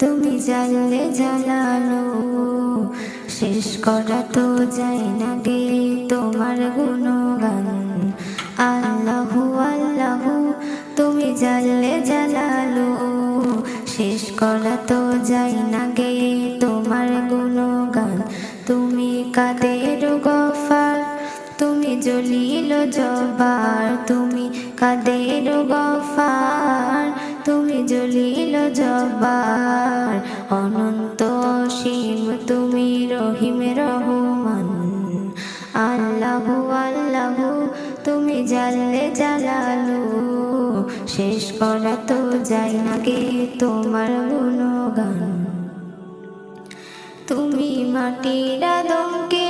তুমি জানলে জানালো শেষ করা তো যায় না গে তোমার গুণগান। আল্লাহু আল্লাহু, তুমি জানলে জানালো। শেষ করা তো যায় না গে তোমার গুণগান। তুমি কাদের গফার? তুমি জলিল জবার তুমি কাদের গফার? তুমি জলিল জবার অনন্ত অসীম, তুমি রহিম, রহমান। আল্লাহু আল্লাহু, তুমি জানলে জালালু। শেষ করা তো যায় না গে তোমার গুণগান। তুমি মাটির আদমকে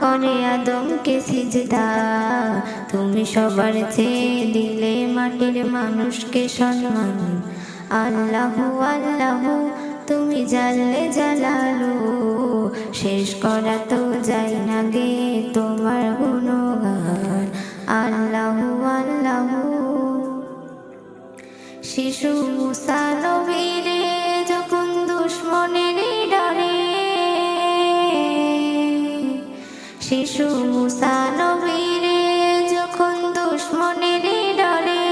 করে আদমকে সিজদা। তুমি সবার চেয়ে দিলে মাটির মানুষকে সম্মান। আল্লাহু আল্লাহু, তুমি জানলে জালালু। শেষ করা তো যায় না গে তোমার গুণগান। আল্লাহু আল্লাহু। শিশু মুসা শিশু মুসা নবীরে, যখন দুশ্মনের ডরে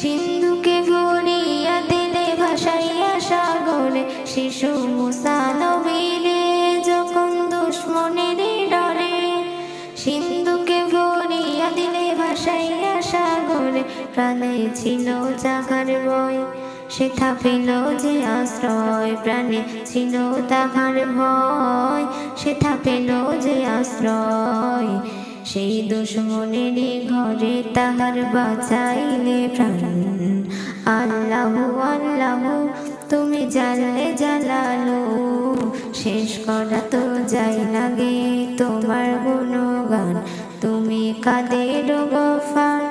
সিন্ধুকে ভরিয়া দিলে ভাসাইয়া সাগরে। শিশু মুসা নবীরে, যখন দুশ্মনের ডরে সিন্ধুকে ভরিয়া দিলে ভাসাইয়া সাগরে। প্রাণে ছিল জাগার বয় সেথা পেল যে আশ্রয়। প্রাণে ছিল তাহার ভয় সেথা পেল যে আশ্রয়। সেই দুশ্মনের ঘরে তাহার বাঁচাইলে প্রাণ। আল্লাহ আল্লাহ, তুমি জানলে জালালো। শেষ করা তো যাই লাগে তোমার গুণগান। তুমি কাদের গফার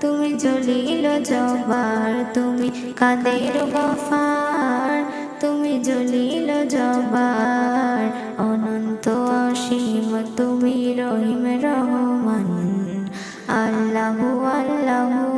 তুমি জলিল জবার তুমি কাদের গফার তুমি জলিল জবার আল্লাহু আল্লাহু